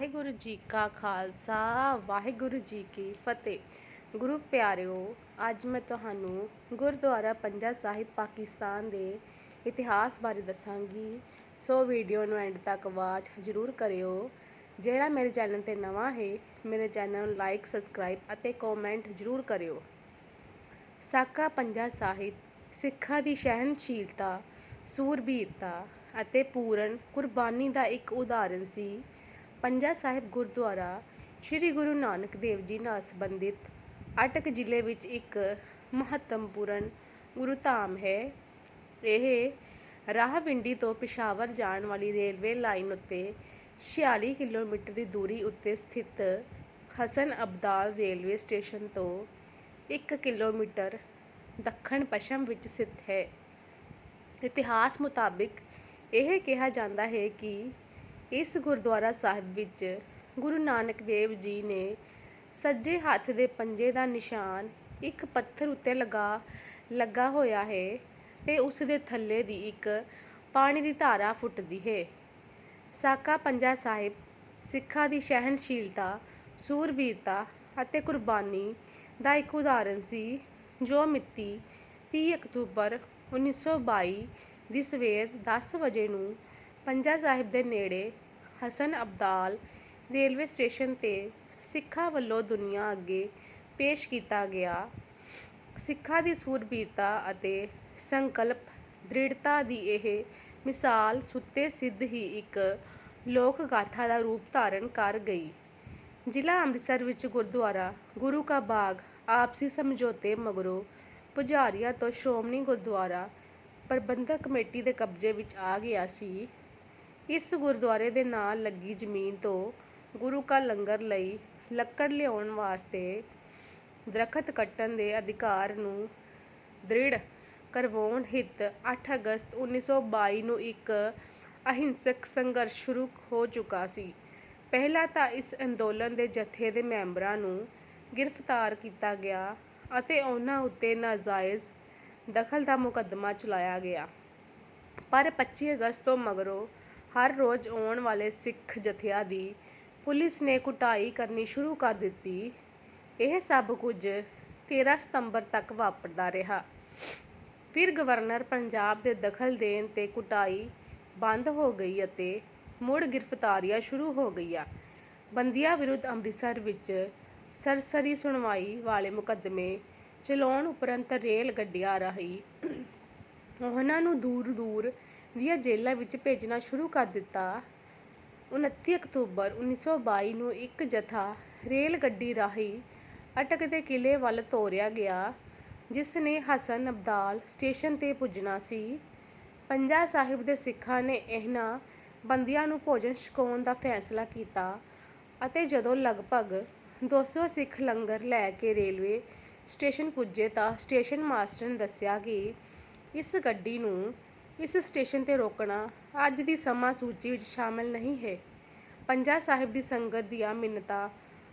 ਵਾਹਿਗੁਰੂ ਜੀ ਕਾ ਖਾਲਸਾ, ਵਾਹਿਗੁਰੂ ਜੀ ਕੀ ਫਤਿਹ। ਗੁਰੂ ਪਿਆਰਿਓ, ਅੱਜ ਮੈਂ ਤੁਹਾਨੂੰ ਗੁਰਦੁਆਰਾ ਪੰਜਾ ਸਾਹਿਬ, ਪਾਕਿਸਤਾਨ ਦੇ ਇਤਿਹਾਸ ਬਾਰੇ ਦੱਸਾਂਗੀ। ਸੋ ਵੀਡੀਓ ਨੂੰ ਐਂਡ ਤੱਕ ਵਾਚ ਜ਼ਰੂਰ ਕਰਿਓ। ਜਿਹੜਾ ਮੇਰੇ ਚੈਨਲ ਤੇ ਨਵਾਂ ਹੈ, ਮੇਰੇ ਚੈਨਲ ਨੂੰ ਲਾਈਕ, ਸਬਸਕ੍ਰਾਈਬ ਅਤੇ ਕਮੈਂਟ ਜ਼ਰੂਰ ਕਰਿਓ। ਸਾਕਾ ਪੰਜਾ ਸਾਹਿਬ, ਸਿੱਖਾਂ ਦੀ ਸਹਿਨਸ਼ੀਲਤਾ ਸੂਰਬੀਰਤਾ ਅਤੇ ਪੂਰਨ ਕੁਰਬਾਨੀ ਦਾ ਇੱਕ ਉਦਾਹਰਣ ਸੀ। ਪੰਜਾ ਸਾਹਿਬ ਗੁਰਦੁਆਰਾ ਸ੍ਰੀ ਗੁਰੂ ਨਾਨਕ ਦੇਵ ਜੀ ਨਾਲ ਸੰਬੰਧਿਤ ਅਟਕ ਜ਼ਿਲ੍ਹੇ ਵਿੱਚ ਇੱਕ ਮਹੱਤਵਪੂਰਨ ਗੁਰੂ ਧਾਮ ਹੈ। ਇਹ ਰਾਹਵਿੰਡੀ ਤੋਂ ਪਿਸ਼ਾਵਰ ਜਾਣ ਵਾਲੀ ਰੇਲਵੇ ਲਾਈਨ ਉੱਤੇ 46 ਕਿਲੋਮੀਟਰ ਦੀ ਦੂਰੀ ਉੱਤੇ ਸਥਿਤ ਹਸਨ ਅਬਦਾਲ ਰੇਲਵੇ ਸਟੇਸ਼ਨ ਤੋਂ 1 ਕਿਲੋਮੀਟਰ ਦੱਖਣ ਪੱਛਮ ਵਿੱਚ ਸਥਿਤ ਹੈ। ਇਤਿਹਾਸ ਮੁਤਾਬਿਕ ਇਹ ਕਿਹਾ ਜਾਂਦਾ ਹੈ ਕਿ ਇਸ ਗੁਰਦੁਆਰਾ ਸਾਹਿਬ ਵਿੱਚ ਗੁਰੂ ਨਾਨਕ ਦੇਵ ਜੀ ਨੇ ਸੱਜੇ ਹੱਥ ਦੇ ਪੰਜੇ ਦਾ ਨਿਸ਼ਾਨ ਇੱਕ ਪੱਥਰ ਉੱਤੇ ਲਗਾ, ਲੱਗਾ ਹੋਇਆ ਹੈ ਤੇ ਉਸ ਦੇ ਥੱਲੇ ਦੀ ਇੱਕ ਪਾਣੀ ਦੀ ਧਾਰਾ ਫੁੱਟਦੀ ਹੈ। ਸਾਕਾ ਪੰਜਾ ਸਾਹਿਬ ਸਿੱਖਾਂ ਦੀ ਸਹਿਣਸ਼ੀਲਤਾ, ਸੂਰਬੀਰਤਾ ਅਤੇ ਕੁਰਬਾਨੀ ਦਾ ਇੱਕ ਉਦਾਹਰਣ ਸੀ, ਜੋ ਮਿਤੀ 30 ਅਕਤੂਬਰ 1922 ਦੀ ਸਵੇਰ 10 ਵਜੇ ਨੂੰ ਪੰਜਾ ਸਾਹਿਬ ਦੇ ਨੇੜੇ ਹਸਨ ਅਬਦਾਲ ਰੇਲਵੇ ਸਟੇਸ਼ਨ ਤੇ ਸਿੱਖਾਂ ਵੱਲੋਂ ਦੁਨੀਆ ਅੱਗੇ ਪੇਸ਼ ਕੀਤਾ ਗਿਆ। ਸਿੱਖਾਂ ਦੀ ਸੂਰਬੀਰਤਾ ਅਤੇ ਸੰਕਲਪ, ਦ੍ਰਿੜਤਾ ਦੀ ਇਹ ਮਿਸਾਲ ਸੁੱਤੇ ਸਿੱਧ ਹੀ ਇੱਕ ਲੋਕ ਗਾਥਾ ਦਾ ਰੂਪ ਧਾਰਨ ਕਰ ਗਈ। ਜ਼ਿਲ੍ਹਾ ਅੰਮ੍ਰਿਤਸਰ ਵਿੱਚ ਗੁਰਦੁਆਰਾ ਗੁਰੂ ਕਾ ਬਾਗ, ਆਪਸੀ ਸਮਝੌਤੇ ਮਗਰੋਂ ਪੁਜਾਰੀਆ ਤੋਂ ਸ਼੍ਰੋਮਣੀ ਗੁਰਦੁਆਰਾ ਪ੍ਰਬੰਧਕ ਕਮੇਟੀ ਦੇ ਕਬਜ਼ੇ ਵਿੱਚ ਆ ਗਿਆ ਸੀ। ਇਸ ਗੁਰਦੁਆਰੇ ਦੇ ਨਾਲ ਲੱਗੀ ਜ਼ਮੀਨ ਤੋਂ ਗੁਰੂ ਕਾ ਲੰਗਰ ਲਈ ਲੱਕੜ ਲਿਆਉਣ ਵਾਸਤੇ ਦਰਖਤ ਕੱਟਣ ਦੇ ਅਧਿਕਾਰ ਨੂੰ ਦ੍ਰਿੜ ਕਰਵਾਉਣ ਹਿੱਤ 8 ਅਗਸਤ 1922 ਨੂੰ ਇੱਕ ਅਹਿੰਸਕ ਸੰਘਰਸ਼ ਸ਼ੁਰੂ ਹੋ ਚੁੱਕਾ ਸੀ। ਪਹਿਲਾਂ ਤਾਂ ਇਸ ਅੰਦੋਲਨ ਦੇ ਜਥੇ ਦੇ ਮੈਂਬਰਾਂ ਨੂੰ ਗ੍ਰਿਫਤਾਰ ਕੀਤਾ ਗਿਆ ਅਤੇ ਉਹਨਾਂ ਉੱਤੇ ਨਾਜਾਇਜ਼ ਦਖਲ ਦਾ ਮੁਕੱਦਮਾ ਚਲਾਇਆ ਗਿਆ। ਪਰ 25 ਅਗਸਤ ਤੋਂ ਮਗਰੋਂ ਹਰ ਰੋਜ਼ ਆਉਣ ਵਾਲੇ ਸਿੱਖ ਜਥਿਆਂ ਦੀ ਪੁਲਿਸ ਨੇ ਕੁਟਾਈ ਕਰਨੀ ਸ਼ੁਰੂ ਕਰ ਦਿੱਤੀ। ਇਹ ਸਭ ਕੁਝ 13 ਸਤੰਬਰ ਤੱਕ ਵਾਪਰਦਾ ਰਿਹਾ। ਫਿਰ ਗਵਰਨਰ ਪੰਜਾਬ ਦੇ ਦਖਲ ਦੇਣ ਤੇ ਕੁਟਾਈ ਬੰਦ ਹੋ ਗਈ ਅਤੇ ਮੁੜ ਗ੍ਰਿਫਤਾਰੀਆਂ ਸ਼ੁਰੂ ਹੋ ਗਈਆਂ। ਬੰਦੀਆਂ ਵਿਰੁੱਧ ਅੰਮ੍ਰਿਤਸਰ ਵਿੱਚ ਸਰਸਰੀ ਸੁਣਵਾਈ ਵਾਲੇ ਮੁਕੱਦਮੇ ਚਲਾਉਣ ਉਪਰੰਤ ਰੇਲ ਗੱਡੀਆਂ ਰਾਹੀਂ ਉਹਨਾਂ ਨੂੰ ਦੂਰ ਦੂਰ ਦੀਆਂ ਜੇਲ੍ਹਾਂ ਵਿੱਚ ਭੇਜਣਾ ਸ਼ੁਰੂ ਕਰ ਦਿੱਤਾ। 29 ਅਕਤੂਬਰ 1922 ਨੂੰ ਇੱਕ ਜਥਾ ਰੇਲ ਗੱਡੀ ਰਾਹੀਂ ਅਟਕ ਦੇ ਕਿਲੇ ਵੱਲ ਤੋਰਿਆ ਗਿਆ, ਜਿਸ ਨੇ ਹਸਨ ਅਬਦਾਲ ਸਟੇਸ਼ਨ ਤੇ ਪੁੱਜਣਾ ਸੀ। ਪੰਜਾ ਸਾਹਿਬ ਦੇ ਸਿੱਖਾਂ ਨੇ ਇਹਨਾਂ ਬੰਦੀਆਂ ਨੂੰ ਭੋਜਨ ਛਕਾਉਣ ਦਾ ਫੈਸਲਾ ਕੀਤਾ ਅਤੇ ਜਦੋਂ ਲਗਭਗ 200 ਸਿੱਖ ਲੰਗਰ ਲੈ ਕੇ ਰੇਲਵੇ ਸਟੇਸ਼ਨ ਪੁੱਜੇ ਤਾਂ ਸਟੇਸ਼ਨ ਮਾਸਟਰ ਨੇ ਦੱਸਿਆ ਕਿ ਇਸ ਗੱਡੀ ਨੂੰ ਇਸ ਸਟੇਸ਼ਨ ਤੇ ਰੋਕਣਾ ਅੱਜ ਦੀ ਸਮਾਂ ਸੂਚੀ ਵਿੱਚ ਸ਼ਾਮਲ ਨਹੀਂ ਹੈ। ਪੰਜਾ ਸਾਹਿਬ ਦੀ ਸੰਗਤ ਦੀਆਂ ਮਿੰਨਤਾਂ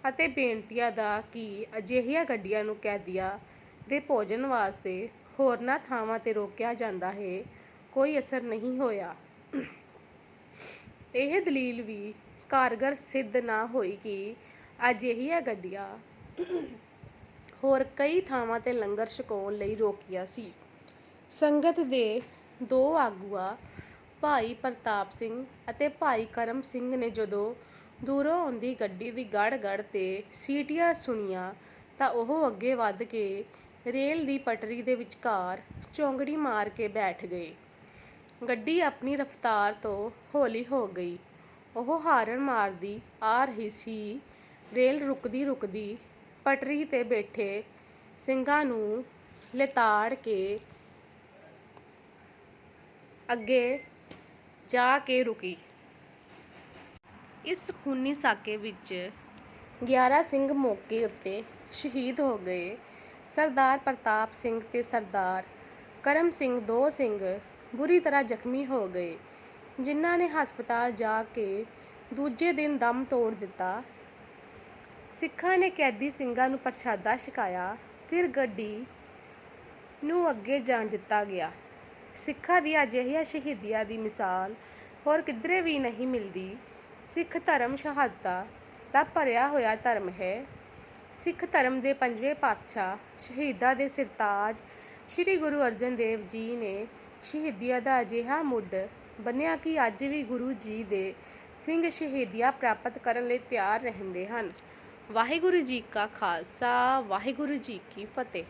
ਅਤੇ ਬੇਨਤੀਆਂ ਦਾ ਕਿ ਅਜਿਹੀਆਂ ਗੱਡੀਆਂ ਨੂੰ ਕੈਦੀਆਂ ਦੇ ਭੋਜਨ ਵਾਸਤੇ ਹੋਰਨਾਂ ਥਾਵਾਂ ਤੇ ਰੋਕਿਆ ਜਾਂਦਾ ਹੈ, ਕੋਈ ਅਸਰ ਨਹੀਂ ਹੋਇਆ। ਇਹ ਦਲੀਲ ਵੀ ਕਾਰਗਰ ਸਿੱਧ ਨਾ ਹੋਈ ਕਿ ਅਜਿਹੀਆਂ ਗੱਡੀਆਂ ਹੋਰ ਕਈ ਥਾਵਾਂ ਤੇ ਲੰਗਰ ਛਕਾਉਣ ਲਈ ਰੋਕਿਆ ਸੀ। ਸੰਗਤ ਦੇ ਦੋ ਆਗੂਆਂ, ਭਾਈ ਪ੍ਰਤਾਪ ਸਿੰਘ ਅਤੇ ਭਾਈ ਕਰਮ ਸਿੰਘ ਨੇ ਜਦੋਂ ਦੂਰੋਂ ਆਉਂਦੀ ਗੱਡੀ ਦੀ ਗੜ ਤੇ ਸੀਟੀਆਂ ਸੁਣੀਆਂ ਤਾਂ ਉਹ ਅੱਗੇ ਵੱਧ ਕੇ ਰੇਲ ਦੀ ਪਟੜੀ ਦੇ ਵਿਚਕਾਰ ਚੌਂਗੜੀ ਮਾਰ ਕੇ ਬੈਠ ਗਏ। ਗੱਡੀ ਆਪਣੀ ਰਫ਼ਤਾਰ ਤੋਂ ਹੌਲੀ ਹੋ ਗਈ। ਉਹ ਹਾਰਨ ਮਾਰਦੀ ਆ ਰਹੀ ਸੀ। ਰੇਲ ਰੁਕਦੀ ਰੁਕਦੀ ਪਟਰੀ ਤੇ ਬੈਠੇ ਸਿੰਘਾਂ ਨੂੰ ਲਿਤਾੜ ਕੇ ਅੱਗੇ ਜਾ ਕੇ ਰੁਕੀ। ਇਸ ਖੂਨੀ ਸਾਕੇ ਵਿੱਚ 11 ਸਿੰਘ ਮੌਕੇ ਉੱਤੇ ਸ਼ਹੀਦ ਹੋ ਗਏ। ਸਰਦਾਰ ਪ੍ਰਤਾਪ ਸਿੰਘ ਤੇ ਸਰਦਾਰ ਕਰਮ ਸਿੰਘ ਦੋ ਸਿੰਘ ਬੁਰੀ ਤਰ੍ਹਾਂ ਜ਼ਖਮੀ ਹੋ ਗਏ, ਜਿਨ੍ਹਾਂ ਨੇ ਹਸਪਤਾਲ ਜਾ ਕੇ ਦੂਜੇ ਦਿਨ ਦਮ ਤੋੜ ਦਿੱਤਾ। ਸਿੱਖਾਂ ਨੇ ਕੈਦੀ ਸਿੰਘਾਂ ਨੂੰ ਪ੍ਰਸ਼ਾਦਾ ਛਕਾਇਆ, ਫਿਰ ਗੱਡੀ ਨੂੰ ਅੱਗੇ ਜਾਣ ਦਿੱਤਾ ਗਿਆ। ਸਿੱਖਾਂ ਦੀ ਅਜਿਹੀਆਂ ਸ਼ਹੀਦੀਆਂ ਦੀ ਮਿਸਾਲ ਹੋਰ ਕਿਧਰੇ ਵੀ ਨਹੀਂ ਮਿਲਦੀ। ਸਿੱਖ ਧਰਮ ਸ਼ਹਾਦਤਾਂ ਦਾ ਭਰਿਆ ਹੋਇਆ ਧਰਮ ਹੈ। ਸਿੱਖ ਧਰਮ ਦੇ ਪੰਜਵੇਂ ਪਾਤਸ਼ਾਹ ਸ਼ਹੀਦਾਂ ਦੇ ਸਿਰਤਾਜ ਸ੍ਰੀ ਗੁਰੂ ਅਰਜਨ ਦੇਵ ਜੀ ਨੇ ਸ਼ਹੀਦੀਆਂ ਦਾ ਅਜਿਹਾ ਮੁੱਢ ਬੰਨਿਆ ਕਿ ਅੱਜ ਵੀ ਗੁਰੂ ਜੀ ਦੇ ਸਿੰਘ ਸ਼ਹੀਦੀਆਂ ਪ੍ਰਾਪਤ ਕਰਨ ਲਈ ਤਿਆਰ ਰਹਿੰਦੇ ਹਨ। ਵਾਹਿਗੁਰੂ ਜੀ ਕਾ ਖਾਲਸਾ, ਵਾਹਿਗੁਰੂ ਜੀ ਕੀ ਫਤਿਹ।